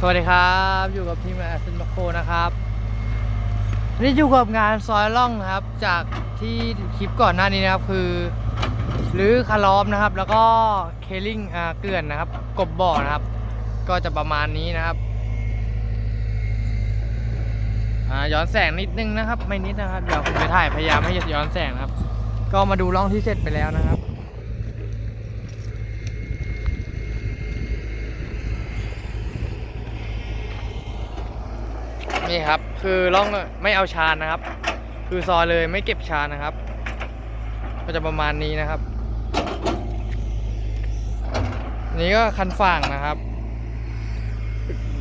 สวัสดีครับ อยู่กับทีมแอสเซนโคนะครับนี่อยู่กับงานซอยล่องนะครับ จากที่คลิปก่อนหน้านี้นะครับคือหรือคาล้อมนะครับ แล้วก็เคลิ่งอ่าเกลื่อนนะครับ กบบ่อนะครับ ก็จะประมาณนี้นะครับอ่าย้อนแสงนิดนึงนะครับ ไม่นิดนะครับเดี๋ยวผมจะถ่ายพยายามให้ย้อนแสงนะครับ ก็มาดูร่องที่เสร็จไปแล้วนะครับ นี่ครับ คือร่องไม่เอาชานนะครับ คือซอยเลยไม่เก็บชานนะครับ ก็จะประมาณนี้นะครับ นี่ก็คันฝั่งนะครับ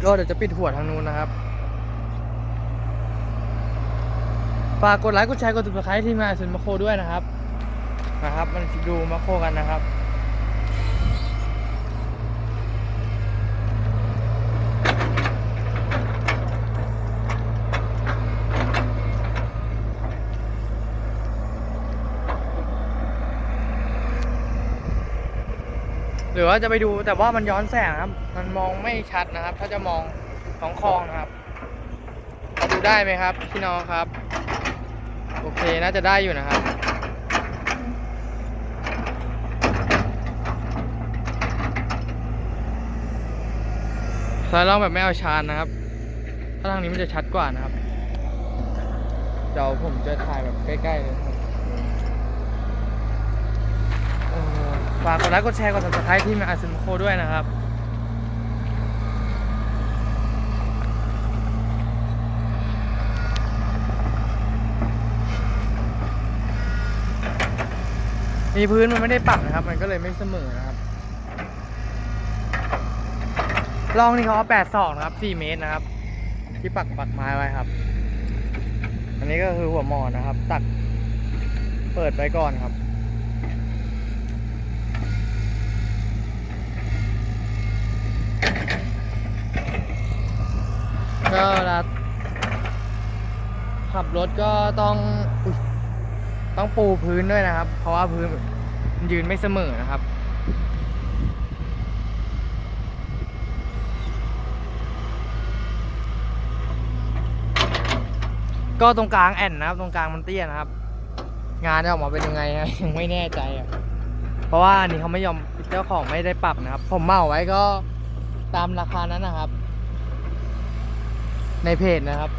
ก็เดี๋ยวจะปิดหัวทางนู้นนะครับฝากกดไลค์กดแชร์กดติดตามทีมงานสุนมาโคด้วยนะครับนะครับ มันดูมาโคกันนะครับ หรือว่าจะไปดูแต่ว่ามันย้อนแสงครับ มันมองไม่ชัดนะครับ ถ้าจะมองสองคลองนะครับดูได้ไหมครับพี่น้องครับ โอเคน่าจะได้อยู่นะครับสายล่องแบบไม่เอาชานนะครับ ถ้าทางนี้มันจะชัดกว่านะครับ เดี๋ยวผมจะถ่ายแบบใกล้ๆเลยครับ โอ้โห ฝากกดไลค์กดแชร์กด subscribe ที่อาซึมโคด้วยนะครับมีพื้นมันไม่ได้ปรับนะครับ มันก็เลยไม่เสมอนะครับ ลองนี่เขาแปดสองนะครับสี่เมตรนะครับ ที่ปักปักไม้ไว้ครับ อันนี้ก็คือหัวหมอนนะครับ ตักเปิดไว้ก่อนครับ ก็เวลาขับรถก็ต้องอต้องปูพื้นด้วยนะครับ เพราะว่าพื้นมันยืนไม่เสมอนะครับก็ตรงกลางแอนนะครับ ตรงกลางมันเตี้ยนะครับ งานจะออกมาเป็นยังไงยังไม่แน่ใจอะเพราะว่าอันนี้เขาไม่ยอมเจ้าของไม่ได้ปรับนะครับ ผมเมาไว้ก็ตามราคานั้นนะครับ ในเพจนะครับ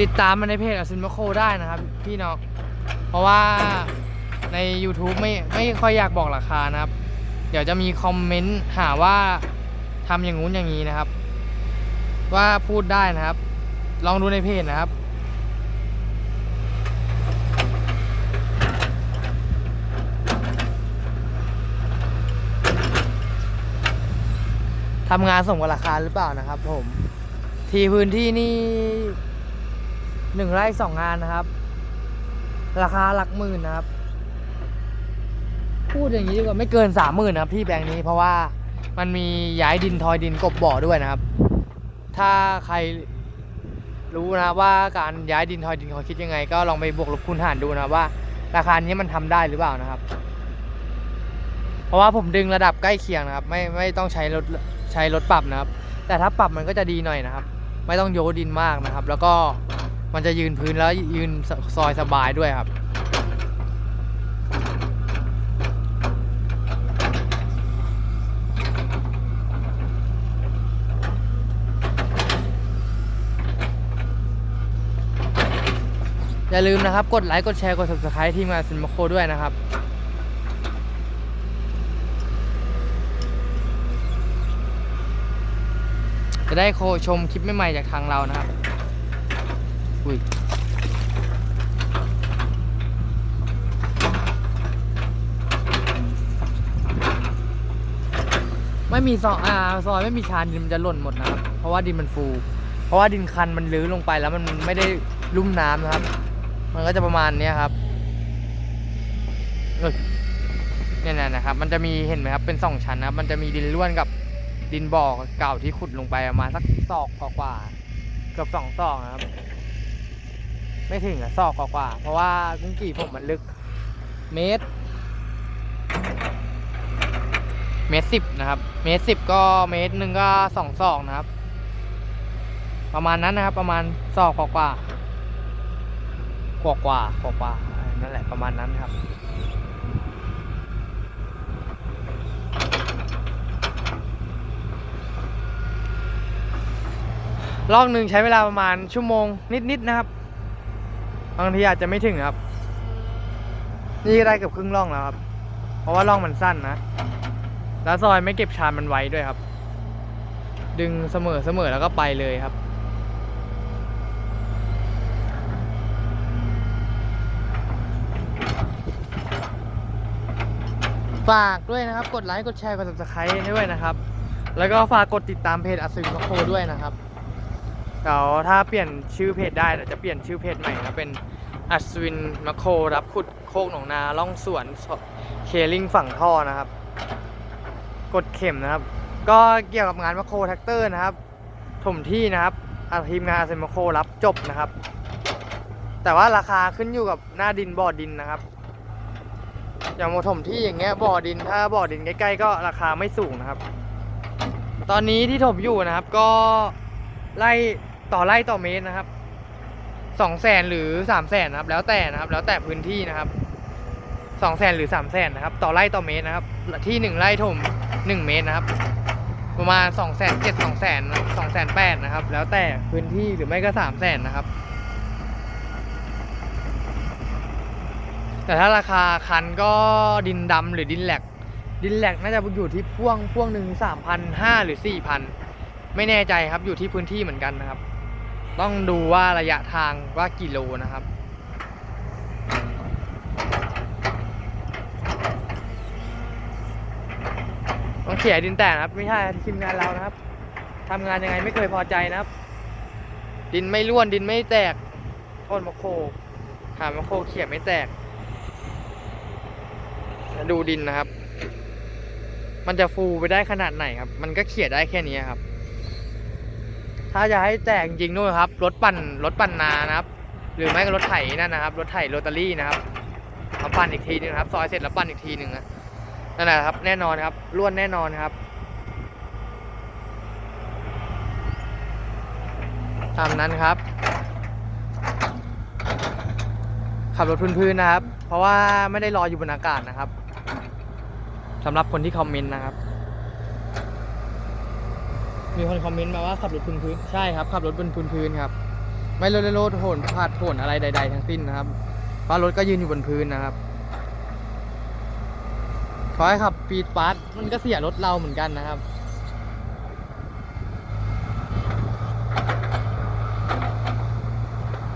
ติดตามมาในเพจอซินมาโคได้นะครับ พี่น้องเพราะว่าใน YouTube ไม่ไม่ค่อยอยากบอกราคานะครับ เดี๋ยวจะมีคอมเมนต์หาว่าทำอย่างงู้นอย่างนี้นะครับ ว่าพูดได้นะครับ ลองดูในเพจนะครับ ทำงานส่งกับราคาหรือเปล่านะครับ ผม ทีพื้นที่นี่หนึ่งไร่สองงานนะครับ ราคาหลักหมื่นนะครับ พูดอย่างนี้ดีกว่าไม่เกินสามหมื่นนะครับที่แปลงนี้เพราะว่ามันมีย้ายดินทอยดินกบบ่อด้วยนะครับ ถ้าใครรู้นะว่าการย้ายดินทอยดินเขาคิดยังไง ก็ลองไปบวกลบคูณหารดูนะว่า ราคานี้มันทำได้หรือเปล่านะครับ เพราะว่าผมดึงระดับใกล้เคียงนะครับ ไม่ไม่ต้องใช้รถ ใช้รถปรับนะครับ แต่ถ้าปรับมันก็จะดีหน่อยนะครับ ไม่ต้องโยดินมากนะครับ แล้วก็มันจะยืนพื้นแล้วยืนซอยสบายด้วยครับอย่าลืมนะครับ กดไลค์ กดแชร์ กด subscribe ที่งานซินมาโคด้วยนะครับ จะได้โคชมคลิปใหม่ๆจากทางเรานะครับ อุ้ยไม่มีซอยอ่าซอยไม่มีชานดินมันจะหล่นหมดนะครับ เพราะว่าดินมันฟู เพราะว่าดินคันมันลื้อลงไปแล้วมันไม่ได้ลุ่มน้ำนะครับ มันก็จะประมาณนี้ครับเนี่ยนะนะครับ มันจะมีเห็นไหมครับ เป็นสองชั้นนะครับ มันจะมีดินล้วนกับ ดินบ่อเก่าที่ขุดลงไปประมาณสักศอกกว่าๆเกือบสองศอกนะครับ ไม่ถึงอะศอกกว่าๆเพราะว่ากุ้งกี่ผมมันลึก เมตร เมตรสิบนะครับ เมตรสิบก็เมตรหนึ่งก็สองศอกนะครับ ประมาณนั้นนะครับ ประมาณศอกกว่ากว่ากว่ากว่านั่นแหละประมาณนั้นครับ ลอกหนึ่งใช้เวลาประมาณชั่วโมงนิดๆนะครับบางทีอาจจะไม่ถึงครับ นี่ได้เกือบครึ่งล่องแล้วครับ เพราะว่าล่องมันสั้นนะแล้วซอยไม่เก็บชานมันไว้ด้วยครับ ดึงเสมอเสมอแล้วก็ไปเลยครับ ฝากด้วยนะครับ กดไลค์กดแชร์กด subscribe ด้วยนะครับ แล้วก็ฝากกดติดตามเพจอัศวินมโคด้วยนะครับ เดี๋ยวถ้าเปลี่ยนชื่อเพจได้เดี๋ยวจะเปลี่ยนชื่อเพจใหม่นะเป็นอัศวินมะโครับขุดโคกหนองนาล่องสวนเคลิงฝั่งท่อนะครับ กดเข็มนะครับ ก็เกี่ยวกับงานมะโคแท็กเตอร์นะครับ ถมที่นะครับทีมงานอัศวินมโครับจบนะครับ แต่ว่าราคาขึ้นอยู่กับหน้าดินบ่อดินนะครับ อย่างมาถมที่อย่างเงี้ยบ่อดิน ถ้าบ่อดินใกล้ๆก็ราคาไม่สูงนะครับ ตอนนี้ที่ถมอยู่นะครับก็ไล่ ต่อไล่ต่อเมตรนะครับสองแสนหรือสามแสนนะครับ แล้วแต่นะครับ แล้วแต่พื้นที่นะครับสองแสนหรือสามแสนนะครับ ต่อไล่ต่อเมตรนะครับ ที่หนึ่งไร่ถมหนึ่งเมตรนะครับ ประมาณสองแสนเจ็ดสองแสนสองแสนแปดนะครับ แล้วแต่พื้นที่หรือไม่ก็สามแสนนะครับ แต่ถ้าราคาคันก็ดินดำหรือดินแหลก ดินแหลกน่าจะอยู่ที่พ่วงพ่วงหนึ่งสามพันห้าหรือสี่พันไม่แน่ใจครับอยู่ที่พื้นที่เหมือนกันนะครับ ต้องดูว่าระยะทางว่ากิโลนะครับต้องเขี่ยดินแตกนะครับ ไม่ใช่ทีมงานเรานะครับทำงานยังไงไม่เคยพอใจนะครับ ดินไม่ร่วนดินไม่แตกโค่นมะโคหามะโคเขี่ยไม่แตก ดูดินนะครับ มันจะฟูไปได้ขนาดไหนครับ มันก็เขี่ยได้แค่นี้ครับ ถ้าจะให้แตกจริงนู่นครับ รถปั่นรถปั่นนานะครับ หรือไม่ก็รถไถนั่นนะครับ รถไถโรตารี่นะครับมาปั่นอีกทีนึงครับ ซอยเสร็จแล้วปั่นอีกทีหนึ่งนะนั่นแหละครับ แน่นอนครับล้วนแน่นอนครับตามนั้นครับ ขับรถพื้นๆนะครับ เพราะว่าไม่ได้รออยู่บนอากาศนะครับสำหรับคนที่คอมเมนต์นะครับ มีคนคอมเมนต์มาว่าขับรถบนพื้นใช่ครับขับรถบนพื้นๆครับ ไม่โลดโลดโหนพาดโผนอะไรใด ๆ ทั้งสิ้นนะครับเพราะรถก็ยืนอยู่บนพื้นนะครับขอให้ขับปีดปาร์ตมันก็เสียรถเราเหมือนกันนะครับ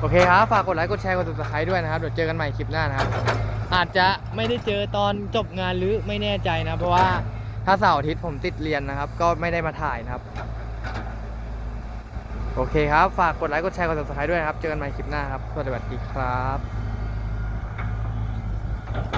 โอเคครับ ฝากกดไลค์ กดแชร์ กด subscribe ด้วยนะครับ เดี๋ยวเจอกันใหม่คลิปหน้านะครับ อาจจะไม่ได้เจอตอนจบงานหรือไม่แน่ใจนะ เพราะว่า ถ้าเสาร์อาทิตย์ผมติดเรียนนะครับ ก็ไม่ได้มาถ่ายนะครับ โอเคครับ ฝากกดไลค์กดแชร์กดติดตามด้วยนะครับ เจอกันใหม่คลิปหน้าครับสวัสดีครับ